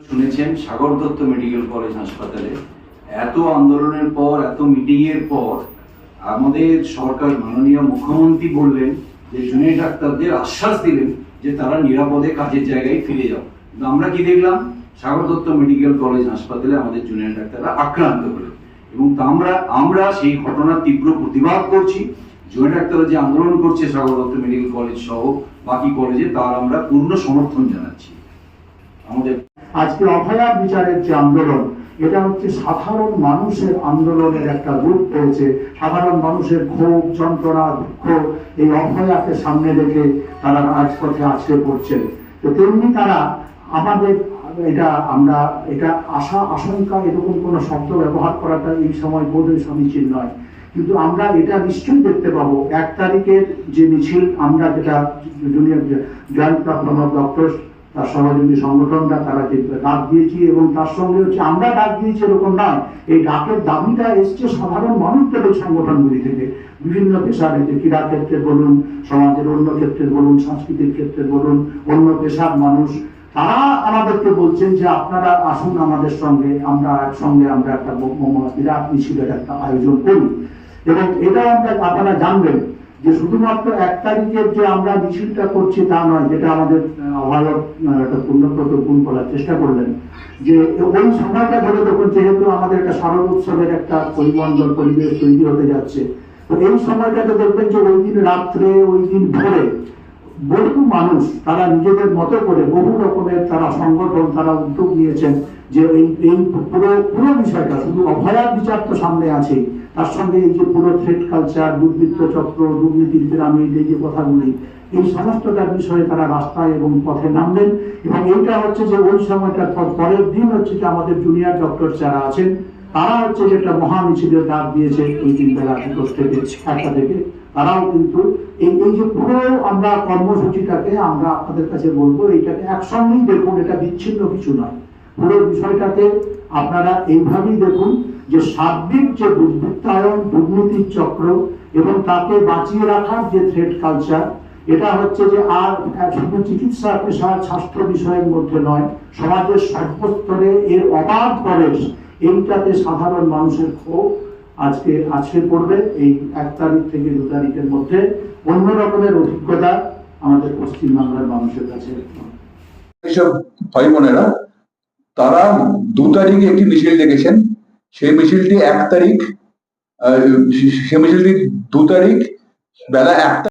শুনেছেন Sagar Dutta medical college হাসপাতালে, এত আন্দোলনের পর, এত মিটিং এর পর, আমাদের সরকার মাননীয় মুখ্যমন্ত্রী বললেন যে, জুনিয়র ডাক্তারদের আশ্বাস দিলেন যে, তারা নিরাপদে কাজের জায়গায় ফিরে যাও। কিন্তু আমরা কি দেখলাম? সাগর দত্ত মেডিকেল কলেজ হাসপাতালে আমাদের জুনিয়র ডাক্তাররা আক্রান্ত হলেন। এবং আমরা আমরা সেই ঘটনার তীব্র প্রতিবাদ করছি। জুনিয়র ডাক্তাররা যে আন্দোলন করছে সাগর দত্ত মেডিকেল কলেজ সহ বাকি কলেজে, তার আমরা পূর্ণ সমর্থন জানাচ্ছি। আমাদের আজকে অভয়ার বিচারের যে আন্দোলন, এটা হচ্ছে সাধারণ মানুষের আন্দোলনের একটা রূপ পেয়েছে। সাধারণ মানুষের ক্ষোভ, যন্ত্রণা, দুঃখ, এই অভয়াকে সামনে রেখে তারা রাজপথে আছড়ে পড়ছেন। তো তেমনি তারা আমাদের, এটা আমরা, এটা আশা, আশঙ্কা এরকম কোনো শব্দ ব্যবহার করাটা এই সময় বোধহয় সমীচীন নয়। কিন্তু আমরা এটা নিশ্চয়ই দেখতে পাবো। এক তারিখের যে মিছিল, আমরা যেটা জুনিয়র জয়েন্ট ডক্টর তার সহযোগী সংগঠনরা তারা যে ডাক দিয়েছি এবং তার সঙ্গে হচ্ছে আমরা ডাক দিয়েছি এরকম নয়। এই ডাকের দাবিটা এসছে সাধারণ মানুষদের সংগঠনগুলি থেকে। বিভিন্ন পেশার এই ক্রীড়া ক্ষেত্রে বলুন, সমাজের অন্য ক্ষেত্রে বলুন, সাংস্কৃতিক ক্ষেত্রে বলুন, অন্য পেশার মানুষ, তারা আমাদেরকে বলছেন যে আপনারা আসুন আমাদের সঙ্গে, আমরা একসঙ্গে আমরা একটা বিরাট মিছিলের একটা আয়োজন করি এবং এটা আমরা আপনারা জানবেন। যে শুধুমাত্র এক তারিখের যে আমরা মিছিলটা করছি তা নয়, যেটা আমাদের অভারত একটা পূর্ণপ্রতগুণ করার চেষ্টা করলেন, যে ওই সময়টা ধরে দেখুন, যেহেতু আমাদের একটা শারদ উৎসবের একটা পরিমণ্ডল, পরিবেশ তৈরি হতে যাচ্ছে, তো এই সময়টাতে দেখবেন যে ওই দিন রাত্রে, ওই দিন ভোরে বহু মানুষ, তারা নিজেদের মতো করে বহু রকমের তারা সংগঠন, তারা উদ্যোগ নিয়েছেন, যে এই এই পুরো পুরো বিষয়টা, শুধু অভয়ার বিচার তো সামনে আছেই তার সঙ্গে এই যে পুরো থ্রেড কালচার দুর্বৃত্ত চক্র দুর্নীতির পিরামিড এই যে কথাগুলি, এই সমস্তটার বিষয়ে তারা রাস্তায় এবং পথে নামলেন এবং এইটা হচ্ছে যে ওই সময়টার পর পরের দিন হচ্ছে যে আমাদের জুনিয়র ডক্টর যারা আছেন, তারা হচ্ছে যে একটা মহা মিছিলের ডাক দিয়েছে ওই দিন বেলা দুটোর থেকে একটা থেকে। তারাও কিন্তু এই এই যে পুরো আমরা কর্মসূচিটাকে আমরা আপনাদের কাছে বলব, এইটাকে একসঙ্গেই দেখুন, এটা বিচ্ছিন্ন কিছু নয়। পুরো বিষয়টাকে আপনারা এইভাবেই দেখুন যে সার্বিক যে দুর্বৃত্তায়ন দুর্নীতির চক্র এবং তাকে বাঁচিয়ে রাখার যে থ্রেড কালচার এটা হচ্ছে যে আর শুধু চিকিৎসা পেশা স্বাস্থ্য বিষয়ের মধ্যে নয়, সমাজের সর্বস্তরে এর অবাধ প্রবেশ, এইটাতে সাধারণ মানুষের ক্ষোভ আজকে আছড়ে পড়বে এই এক তারিখ থেকে দু তারিখের মধ্যে। অন্য রকমের অভিজ্ঞতা আমাদের পশ্চিমবাংলার মানুষের কাছে। এইসব ভাই বোনেরা, তারা দু তারিখে একটি মিছিল ডেকেছেন। সেই মিছিলটি এক তারিখ সেই মিছিলটি দু তারিখ বেলা একটা